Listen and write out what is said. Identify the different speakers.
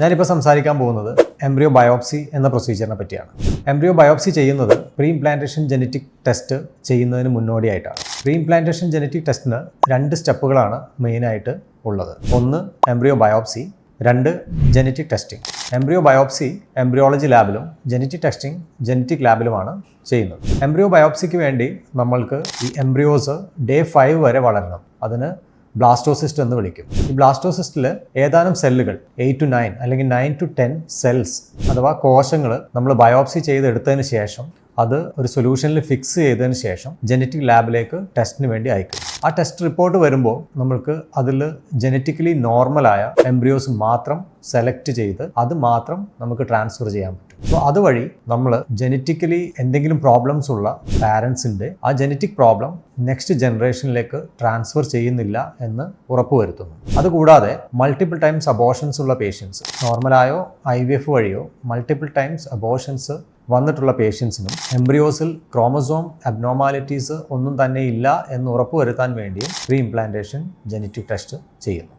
Speaker 1: ഞാനിപ്പോൾ സംസാരിക്കാൻ പോകുന്നത് എംബ്രിയോ ബയോപ്സി എന്ന പ്രൊസീജിയറിനെ പറ്റിയാണ്. എംബ്രിയോ ബയോപ്സി ചെയ്യുന്നത് പ്രീ ഇംപ്ലാന്റേഷൻ ജനറ്റിക് ടെസ്റ്റ് ചെയ്യുന്നതിന് മുന്നോടിയായിട്ടാണ്. പ്രീ ഇംപ്ലാന്റേഷൻ ജനറ്റിക് ടെസ്റ്റിന് രണ്ട് സ്റ്റെപ്പുകളാണ് മെയിനായിട്ട് ഉള്ളത്. ഒന്ന് എംബ്രിയോ ബയോപ്സി രണ്ട് genetic testing embryo biopsy embryology ലാബിലും genetic testing genetic ലാബിലുമാണ് ചെയ്യുന്നത്. എംബ്രിയോ ബയോപ്സിക്ക് വേണ്ടി നമ്മൾക്ക് ഈ എംബ്രിയോസ് ഡേ ഫൈവ് വരെ വളരണം. അതിന് ബ്ലാസ്റ്റോസിസ്റ്റ് എന്ന് വിളിക്കും. ഈ ബ്ലാസ്റ്റോസിസ്റ്റിൽ ഏതാനും സെല്ലുകൾ എയ്റ്റ് ടു നയൻ അല്ലെങ്കിൽ നയൻ ടു ടെൻ സെൽസ് അഥവാ കോശങ്ങൾ നമ്മൾ ബയോപ്സി ചെയ്തെടുത്തതിന് ശേഷം അത് ഒരു സൊല്യൂഷനിൽ ഫിക്സ് ചെയ്തതിന് ശേഷം ജനറ്റിക് ലാബിലേക്ക് ടെസ്റ്റിന് വേണ്ടി അയക്കും. ആ ടെസ്റ്റ് റിപ്പോർട്ട് വരുമ്പോൾ നമ്മൾക്ക് അതിൽ ജനറ്റിക്കലി നോർമലായ എംബ്രിയോസ് മാത്രം സെലക്ട് ചെയ്ത് അത് മാത്രം നമുക്ക് ട്രാൻസ്ഫർ ചെയ്യാൻ പറ്റും. അപ്പോൾ അതുവഴി നമ്മൾ ജനറ്റിക്കലി എന്തെങ്കിലും പ്രോബ്ലംസ് ഉള്ള പാരൻസിന്റെ ആ ജനറ്റിക് പ്രോബ്ലം നെക്സ്റ്റ് ജനറേഷനിലേക്ക് ട്രാൻസ്ഫർ ചെയ്യുന്നില്ല എന്ന് ഉറപ്പുവരുത്തുന്നു അതുകൂടാതെ മൾട്ടിപ്പിൾ ടൈംസ് അബോഷൻസ് ഉള്ള പേഷ്യൻസ് നോർമലായോ ഐ വി എഫ് വഴിയോ മൾട്ടിപ്പിൾ ടൈംസ് അബോഷൻസ് വന്നിട്ടുള്ള പേഷ്യൻസിനും എംബ്രിയോസിൽ ക്രോമസോം അബ്നോമാലിറ്റീസ് ഒന്നും തന്നെ ഇല്ല എന്ന് ഉറപ്പുവരുത്താൻ വേണ്ടിയും പ്രീ ഇംപ്ലാന്റേഷൻ ജനറ്റിക് ടെസ്റ്റ് ചെയ്യുന്നു.